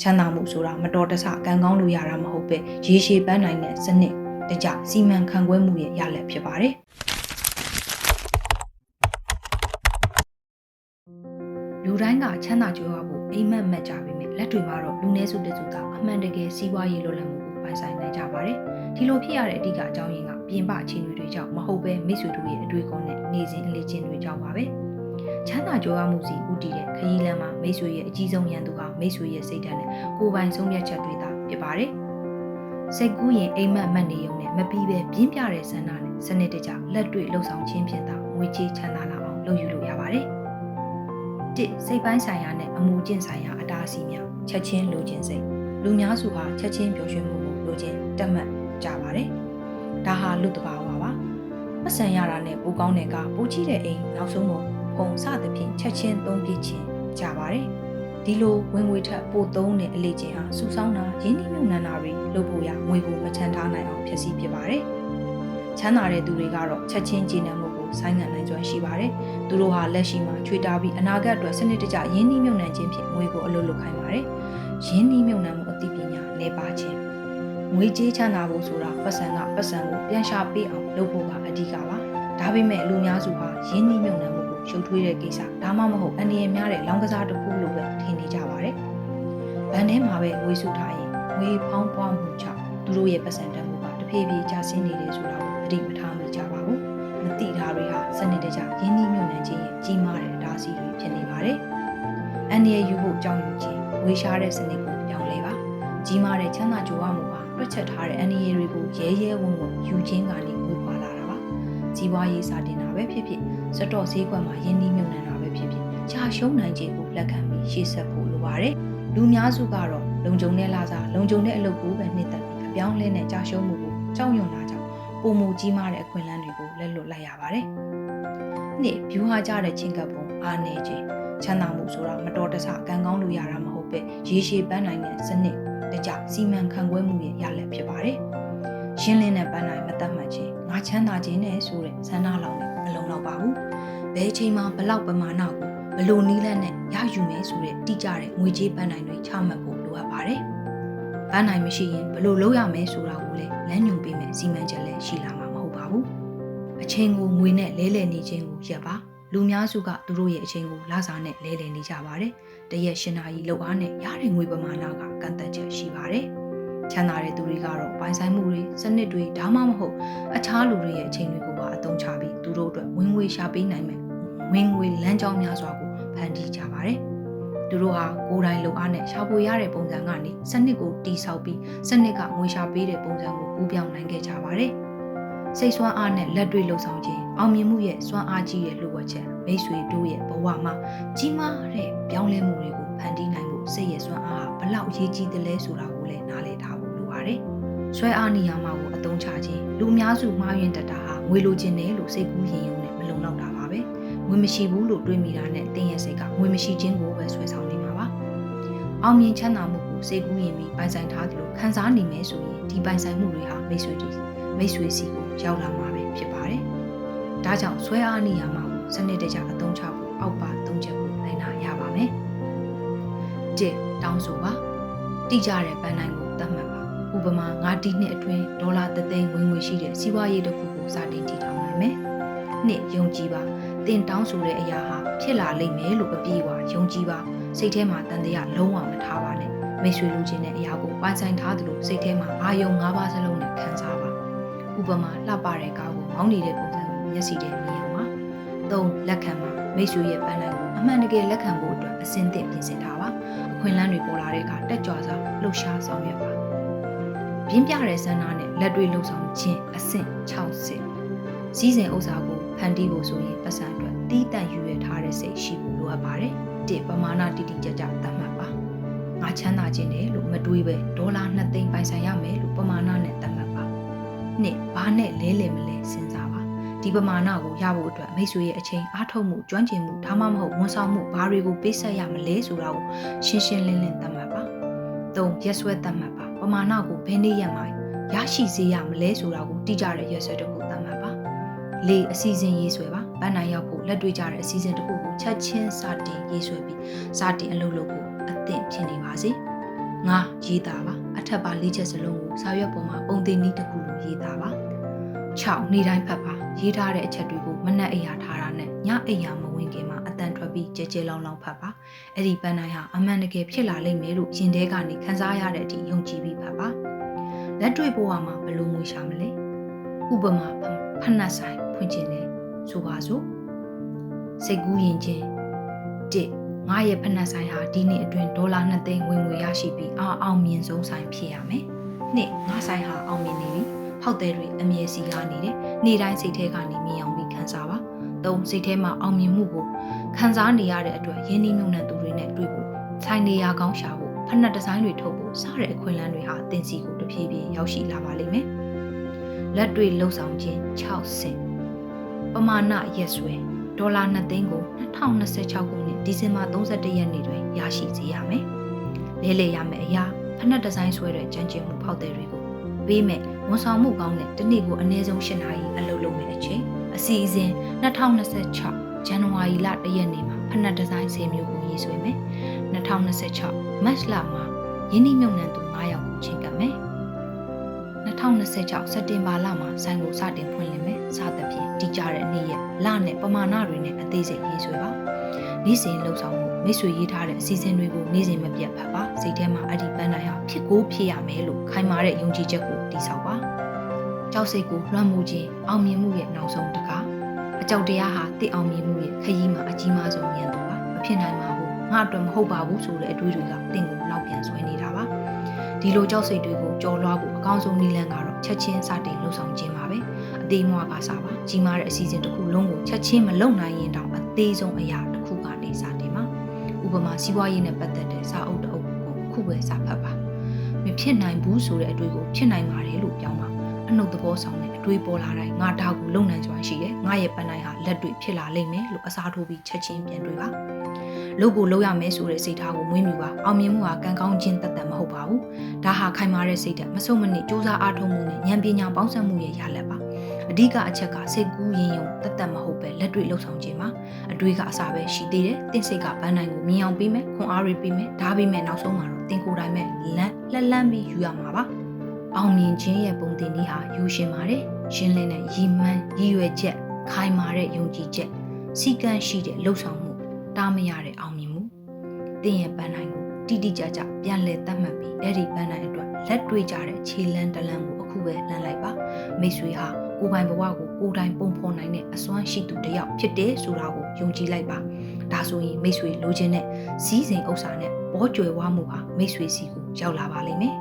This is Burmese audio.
ချမ်းသာမှုဆိုတာမတော်တဆကံကောင်းလို့ရတာမဟုတ်ပဲရေရှည်ပန်းနိုင်တဲ့စနစ်တကြစီမံခန့်ခွဲမှုရဲ့ရလဒ်ဖြစ်ပါတယ်လူတိုင်းကချမ်းသာကြွယ်ဝဖို့အိမ်မက်မက်ကြပေမဲ့လက်တွေမှာတော့လူနည်းစုတစုကအမှန်တကယ်စီးပွားရေးလွတ်လပ်မှုကိုပိုင်ဆိုင်နိုင်ကြပါတယ်ဒီလိုဖြစ်ရတဲ့အဓိကအကြောင်းရင်းကပြင်ပအခြေအနေတွေကြောင့်မဟုတ်ပဲမိတ်ဆွေတို့ရဲ့အတွေ့အကြုံနဲ့နေစဉ်အလေးချင်းတွေကြောင့်ပါပဲ ချမ်းသာကြွယ်ဝမှုစီဥတည်တဲ့ခရီးလမ်းမှာမိတ်ဆွေရဲ့အကြီးဆုံးရန်သူဟာမိတ်ဆွေရဲ့စိတ်ဓာတ်နဲ့ကိုယ်ပိုင်ဆုံးဖြတ်ချက်တွေသာဖြစ်ပါတယ်စိတ်ကူးရင်အိမ်မက်မက်နေုံနဲ့မပြီးပဲပြင်းပြတဲ့ဆန္ဒနဲ့စနစ်တကျလက်တွေ့လှုပ်ဆောင်ခြင်းဖြင့်သာငွေကြေးချမ်းသာလာအောင်လုပ်ယူလို့ရပါတယ်တစ်စိတ်ပိုင်းဆိုင်ရာနဲ့အမှုကျင့်ဆိုင်ရာအတားအဆီးများချက်ချင်းလိုချင်စိတ်လူများစုဟာချက်ချင်းပျော်ရွှင်မှုကိုလိုချင်တက်မှတ်ကြပါတယ်ဒါဟာလူတဘာဝပါပတ်စံရတာနဲ့ပိုကောင်းတဲ့ကပိုကြီးတဲ့အိမ်နောက်ဆုံးတော့ ဖုံစသဖြင့်ချက်ချင်းသုံးပြခြင်းကြပါတယ်ဒီလိုဝင်ငွေထက်ပိုသုံးတဲ့အလေးချင်းဟာစုဆောင်းတာရင်းနှီးမြှုပ်နှံတာတွေလုပ်ဖို့ရငွေကိုမချမ်းထားနိုင်အောင်ဖြစ်စီဖြစ်ပါတယ်ချမ်းသာတဲ့သူတွေကတော့ချက်ချင်းကျေနပ်မှုကိုဆိုင်းငံ့နိုင်စွမ်းရှိပါတယ်သူတို့ဟာလက်ရှိမှာချွေတာပြီးအနာဂတ်အတွက်စနစ်တကျရင်းနှီးမြှုပ်နှံခြင်းဖြင့်ငွေကိုအလုပ်လုပ်ခိုင်းပါတယ်ရင်းနှီးမြှုပ်နှံမှုအသိပညာလဲပါခြင်းငွေကြေးချမ်းသာဖို့ဆိုတာပတ်စံကပတ်စံကိုပြန်ရှာပေးအောင်လုပ်ဖို့ကအဓိကပါဒါပေမဲ့လူများစုဟာရင်းနှီးမြှုပ်နှံမှုကို ရှုပ်ထွေးတဲ့ကိစ္စဒါမှမဟုတ်အန္တရာယ်များတဲ့လောင်းကစားတစ်ခုလိုပဲထင်နေကြပါတယ်။ဗန်ထဲမှာပဲငွေစုထားရင်ငွေဖောင်းပွားမှုကြောင့်သူတို့ရဲ့ပတ်စံတန်မှုကတဖြည်းဖြည်းကျဆင်းနေတယ်ဆိုတာကိုသတိမထားမိကြပါဘူး။မသိတာတွေဟာစနစ်တကျရင်းနှီးမြှုပ်နှံခြင်းရဲ့ကြီးမားတဲ့အတားအဆီးတွေဖြစ်နေပါတယ်။အန္တရာယ်ယူဖို့ကြောင်းယူခြင်းငွေရှားတဲ့စနစ်ကိုပြောင်းလဲပါ။ကြီးမားတဲ့ချမ်းသာကြွယ်ဝမှုဟာတွက်ချက်ထားတဲ့အန္တရာယ်တွေကိုရဲရဲဝံ့ဝံ့ယူခြင်းကနေဝေခွာလာတာပါ။ကြီးပွားရေးစာတင်တာပဲဖြစ်ဖြစ် စတော့ဈေးကွက်မှာယင်းနှီးမြုပ်နှံတာပဲဖြစ်ဖြစ်ကြာရှုံးနိုင်ခြင်းကိုလက်ခံပြီးရှေ့ဆက်ဖို့လိုပါတယ်။လူများစုကတော့လုံခြုံတဲ့လာစားလုံခြုံတဲ့အလုပ်ကိုပဲနှစ်သက်ပြီးအပြောင်းလဲနဲ့ကြာရှုံးမှုကိုကြောက်ရွံ့လာကြောင်းပုံမူကြီးမားတဲ့အခွင့်အလမ်းတွေကိုလက်လွတ်လိုက်ရပါတယ်။နှစ်ဗျူဟာကြတဲ့ချင်းကပ်ပုံအားနေခြင်းချမ်းသာမှုဆိုတာမတော်တဆကံကောင်းလို့ရတာမဟုတ်ပဲရေရှည်ပန်းနိုင်တဲ့စနစ်တကြစီမံခန့်ခွဲမှုရဲ့ရလဒ်ဖြစ်ပါတယ်။ရှင်းလင်းတဲ့ပန်းနိုင်မတတ်မှတ်ခြင်းငါချမ်းသာခြင်းနဲ့ဆိုတဲ့ဆန္ဒလောင်နဲ့ မလုံလောက်ပါဘူး။ဘယ်ချိန်မှာဘလောက်ပမာဏကိုဘလို့နီးလက်နဲ့ရယူမယ်ဆိုတဲ့တိကျတဲ့ငွေကြေးပန်းနိုင်တွေချမှတ်ဖို့လိုအပ်ပါတယ်။ပန်းနိုင်မရှိရင်ဘလို့လုပ်ရမယ်ဆိုတာကိုလည်းလမ်းညွှန်ပေးမယ်စီမံချက်လည်းရှိလာမှာမဟုတ်ပါဘူး။အချိန်ကိုငွေနဲ့လဲလှယ်နေခြင်းကိုရပ်ပါ။လူများစုကသူတို့ရဲ့အချိန်ကိုလစာနဲ့လဲလှယ်နေကြပါတယ်။တရက်ရှင်နာကြီးလောက်အားနဲ့ရတဲ့ငွေပမာဏကကန့်သက်ချက်ရှိပါတယ်။ ချမ်းသာတဲ့သူတွေကတော့ပိုင်ဆိုင်မှုတွေစနစ်တွေဒါမှမဟုတ်အခြားလူတွေရဲ့အချိန်တွေကိုပါအသုံးချပြီးသူတို့အတွက်ဝင်ငွေရှာပေးနိုင်မယ်ဝင်ငွေလမ်းကြောင်းများစွာကိုဖန်တီးကြပါတယ်။သူတို့ဟာကိုယ်တိုင်လုံအားနဲ့ရှာဖွေရတဲ့ပုံစံကနေစနစ်ကိုတိဆောက်ပြီးစနစ်ကငွေရှာပေးတဲ့ပုံစံကိုပူးပြောင်းနိုင်ခဲ့ကြပါတယ်။စိတ်ဆွမ်းအားနဲ့လက်တွေ့လှုပ်ဆောင်ခြင်းအောင်မြင်မှုရဲ့စွမ်းအားကြီးရဲ့လှုပ်ဝက်ချက်မိတ်ဆွေတို့ရဲ့ဘဝမှာကြီးမားတဲ့ပြောင်းလဲမှုတွေကိုဖန်တီးနိုင်ဖို့စိတ်ရဲ့စွမ်းအားဟာဘလောက်အရေးကြီးသလဲဆိုတာကိုလည်းနားလည်ထားဖို့လို ပါတယ်။ဆွဲအားနေရာမှာကိုအသုံးချခြင်းလူအများစုမှားယွင်းတတ်တာဟာငွေလိုချင်တယ်လို့စိတ်ကူးရင်ယုံနဲ့မလုံလောက်တာပါပဲ။ငွေမရှိဘူးလို့တွေးမိတာနဲ့တင်းရဲ့စိတ်ကငွေမရှိခြင်းကိုပဲဆွဲဆောင်နေမှာပါ။အောင်မြင်ချမ်းသာမှုကိုစိတ်ကူးရင်ပြီးပိုင်ဆိုင်ထားသလိုခံစားနေမယ်ဆိုရင်ဒီပိုင်ဆိုင်မှုတွေဟာမိတ်ဆွေတွေမိတ်ဆွေစီကိုရောက်လာမှာပဲဖြစ်ပါတယ်။ဒါကြောင့်ဆွဲအားနေရာမှာကိုစနစ်တကျအသုံးချဖို့အောက်ပါသုံးချက်ကိုနိုင်နာရပါမယ်။တစ်တောင်းဆိုပါတိကျတဲ့ပန်းနိုင်ကိုသတ်မှတ်ပါ ဥပမာငါဒီနှစ်အတွင်းဒေါ်လာသသိန်းဝင်ငွေရှိတဲ့စီးပွားရေးတစ်ခုကိုစတင်တည်ထောင်နိုင်မယ်။နှစ်ယုံကြည်ပါတင်တောင်းဆိုတဲ့အရာဟာဖြစ်လာလိမ့်မယ်လို့အပြည့်အဝယုံကြည်ပါစိတ်ထဲမှာတန်တရားလုံးဝမထားပါနဲ့မိတ်ဆွေလူချင်းတဲ့အရာကိုပိုင်ဆိုင်ထားသလိုစိတ်ထဲမှာအာယုံ၅ပါးစလုံးနဲ့ခံစားပါဥပမာလှပတဲ့ကားကိုမောင်းနေတဲ့ပုံစံကိုမျက်စိထဲမြင်အောင်ပါ၃လက်ခံပါမိတ်ဆွေရဲ့ပန်းနိုင်ကိုအမှန်တကယ်လက်ခံဖို့အတွက်အစင်းသင့်ပြင်ဆင်ထားပါအခွင့်အလမ်းတွေပေါ်လာတဲ့အခါတက်ကြွစွာလှုပ်ရှားဆောင်ရွက်ပါ ပြင်းပြတဲ့ဆန္ဒနဲ့လက်တွေ့လှုပ်ဆောင်ခြင်းအဆင့်60စီးစိမ်ဥစ္စာကိုဖန်တီးဖို့ဆိုရင်ပတ်စံအတွက်တီးတန့်ယူရထားတဲ့စိတ်ရှိဖို့လိုအပ်ပါတယ်တစ်ပမာဏတိတိကျကျသတ်မှတ်ပါငါချမ်းသာခြင်းတယ်လို့မတွေးပဲဒေါ်လာ2သိန်းပိုင်ဆိုင်ရမယ်လို့ပမာဏနဲ့သတ်မှတ်ပါနှစ်ဘာနဲ့လဲလဲမလဲစဉ်းစားပါဒီပမာဏကိုရဖို့အတွက်မိတ်ဆွေရဲ့အချိန်အားထုတ်မှုကျွမ်းကျင်မှုဒါမှမဟုတ်ဝန်ဆောင်မှုဘာတွေကိုပေးဆက်ရမလဲဆိုတာကိုရှင်းရှင်းလင်းလင်းသတ်မှတ်ပါ သုံးရက်ဆွဲသတ်မှတ်ပါပမာဏကိုဘယ်နည်းရက်မှာရရှိစေရမလဲဆိုတာကိုတိကျတဲ့ရက်ဆွဲတစ်ခုသတ်မှတ်ပါလေးအစီအစဉ်ရေးဆွဲပါဗန်းနိုင်ရောက်ဖို့လက်တွေ့ကြတဲ့အစီအစဉ်တစ်ခုကိုချက်ချင်းစတင်ရေးဆွဲပြီးစတင်အလုပ်လုပ်ဖို့အသင့်ဖြစ်နေပါစေငါရေးတာပါအထက်ပါလေးချက်စလုံးကိုစာရွက်ပေါ်မှာပုံသေးနည်းတစ်ခုလိုရေးတာပါ6နေ့တိုင်းဖတ်ပါရေးထားတဲ့အချက်တွေကိုမနှက်အိယာထားတာနဲ့ညအိယာမဝင်ခင်မှာအတန်ထွက်ပြီးကြဲကြဲလောင်းလောင်းဖတ်ပါ အဲ့ဒီပန်းတိုင်းဟာအမှန်တကယ်ဖြစ်လာလိမ့်မယ်လို့ရင်ထဲကနေခန်းစားရတဲ့အထိယုံကြည်ပြီးဖတ်ပါလက်တွေ့ဘဝမှာဘယ်လိုငွေရှာမလဲဥပမာဖဏတ်ဆိုင်ဖွင့်ခြင်းလေဆိုပါစို့စိတ်ကူးရင်ချင်းတစ်ငါရဲ့ဖဏတ်ဆိုင်ဟာဒီနှစ်အတွင်းဒေါ်လာ2သိန်းဝင်ငွေရရှိပြီးအားအောင်မြင်ဆုံးဆိုင်ဖြစ်ရမယ်နှစ်ငါဆိုင်ဟာအောင်မြင်နေပြီဖောက်သည်တွေအမြဲစီကားနေတယ်နေ့တိုင်းစိတ်ထဲကနေမြင်အောင်ပြီးခံစားပါ သုံးစိတ်ထဲမှာအောင်မြင်မှုကိုခံစားနေရတဲ့အတွက်ရင်းနှီးမြှုပ်နှံသူတွေနဲ့တွေ့ဖို့ဆိုင်နေရာကောင်းရှာဖို့ဖဏတ်ဒီဇိုင်းတွေထုတ်ဖို့စတဲ့အခွင့်အလမ်းတွေဟာတင်စီကိုတဖြည်းဖြည်းရောက်ရှိလာပါလိမ့်မယ်လက်တွေ့လှုပ်ဆောင်ခြင်း6ဆင့်ပမာဏရက်စွဲဒေါ်လာ2သိန်းကို2026ခုနှစ်ဒီဇင်ဘာ31ရက်နေ့တွင်ရရှိစေရမယ်။လဲလှယ်ရမယ့်အရာဖက်နှက်ဒီဇိုင်းဆွဲတဲ့ကြမ်းကျင်မှုဖောက်သည်တွေကိုပေးမဲ့ဝန်ဆောင်မှုကောင်းတဲ့တစ်နေ့ကိုအနည်းဆုံး၈နာရီအလုပ်လုပ်မယ့်အချိန် အစီအစဉ်2026ဇန်နဝါရီလ1ရက်နေ့မှာဖက်နှက်ဒီဇိုင်း10မျိုးကိုရေးဆွဲမယ်။2026မတ်လမှာယင်းနှိမ့်မြုံနှံသူ9ယောက်ကိုချိန်ကပ်မယ်။2026စက်တင်ဘာလမှာဆိုင်ကိုစတင်ဖွင့်လှစ်မယ်စသဖြင့်တည်ကြတဲ့နေ့ရက်လနဲ့ပမာဏတွေနဲ့အသေးစိတ်ရေးဆွဲပါနေ့စဉ်လှုပ်ဆောင်မှုမိတ်ဆွေရေးထားတဲ့အစီအစဉ်တွေကိုနေ့စဉ်မပြတ်ဖတ်ပါစိတ်ထဲမှာအဲ့ဒီပန်းတိုင်းဟာဖြစ်ကိုဖြစ်ရမယ်လို့ခိုင်မာတဲ့ယုံကြည်ချက်ကိုတည်ဆောက်ပါ ကြောက်စိတ်ကိုလွှမ်းမိုးခြင်းအောင်မြင်မှုရဲ့နောက်ဆုံးတကားအကြောက်တရားဟာတည်အောင်မြင်မှုရဲ့ခရီးမှာအကြီးမားဆုံးဉာဏ်တော့ပါမဖြစ်နိုင်ပါဘူးငါအတွက်မဟုတ်ပါဘူးဆိုတဲ့အတွေးတွေကတင့်ကိုနောက်ပြန်ဆွဲနေတာပါဒီလိုကြောက်စိတ်တွေကိုကြော်လွှားဖို့အကောင်းဆုံးနည်းလမ်းကတော့ချက်ချင်းစတင်လှုပ်ဆောင်ခြင်းပါပဲအသေးမွားကစားပါကြီးမားတဲ့အစီအစဉ်တစ်ခုလုံးကိုချက်ချင်းမလုပ်နိုင်ရင်တော့အသေးဆုံးအရာတစ်ခုကနေစတင်ပါဥပမာစီးပွားရေးနဲ့ပတ်သက်တဲ့စာအုပ်တစ်အုပ်ကိုခုပဲစာဖတ်ပါမဖြစ်နိုင်ဘူးဆိုတဲ့အတွေ့ကိုဖြစ်နိုင်ပါတယ်လို့ပြောင်းပါ အနှုတ်သဘောဆောင်တဲ့အတွေ့ပေါ်လာတိုင်းငါဒါကိုလုံနိုင်စွာရှိတယ်ငါရဲ့ပန်းတိုင်းဟာလက်တွေ့ဖြစ်လာလိမ့်မယ်လို့အစားထိုးပြီးချက်ချင်းပြန်တွေးပါလုပ်ကိုလုပ်ရမယ်ဆိုတဲ့စိတ်ထားကိုမွေးမြူပါအောင်မြင်မှုဟာကံကောင်းခြင်းတသက်မဟုတ်ပါဘူးဒါဟာခိုင်မာတဲ့စိတ်ဓာတ်မဆုံးမနစ်စူးစမ်းအားထုတ်မှုနဲ့ဉာဏ်ပညာပေါင်းစပ်မှုရဲ့ရလဒ်ပါအဓိကအချက်ကစိတ်ကူးရင်ယုံတသက်မဟုတ်ပဲလက်တွေ့လှုပ်ဆောင်ခြင်းပါအတွေးကအစားပဲရှိသေးတယ်တင့်စိတ်ကပန်းနိုင်ကိုမြင်အောင်ပြီးမယ်ခွန်အားတွေပြီးမယ်ဒါပြီးမယ်နောက်ဆုံးမှာတော့တင်ကိုယ်တိုင်မဲ့လမ်းလက်လန်းပြီးယူရမှာပါ အောင်မြင်ခြင်းရဲ့ပုံတင်နည်းဟာယူရှင်ပါတယ်ရှင်းလင်းတဲ့ရည်မှန်းရည်ရွယ်ချက်ခိုင်မာတဲ့ယုံကြည်ချက်စီကံရှိတဲ့လှုပ်ဆောင်မှုတားမရတဲ့အောင်မြင်မှုတင်ရဲ့ပန်းနိုင်ကိုတိတိကျကျပြန်လည်သတ်မှတ်ပြီးအဲ့ဒီပန်းနိုင်အတွက်လက်တွေ့ကြတဲ့ခြေလန်းတလန်းကိုအခုပဲလှမ်းလိုက်ပါမိတ်ဆွေဟာကိုယ်ပိုင်ဘဝကိုကိုယ်တိုင်ပုံဖော်နိုင်တဲ့အစွမ်းရှိသူတစ်ယောက်ဖြစ်တယ်ဆိုတာကိုယုံကြည်လိုက်ပါဒါဆိုရင်မိတ်ဆွေလိုချင်တဲ့စီးစိမ်ဥစ္စာနဲ့ဘောကြွယ်ဝမှုဟာမိတ်ဆွေစီကိုရောက်လာပါလိမ့်မယ်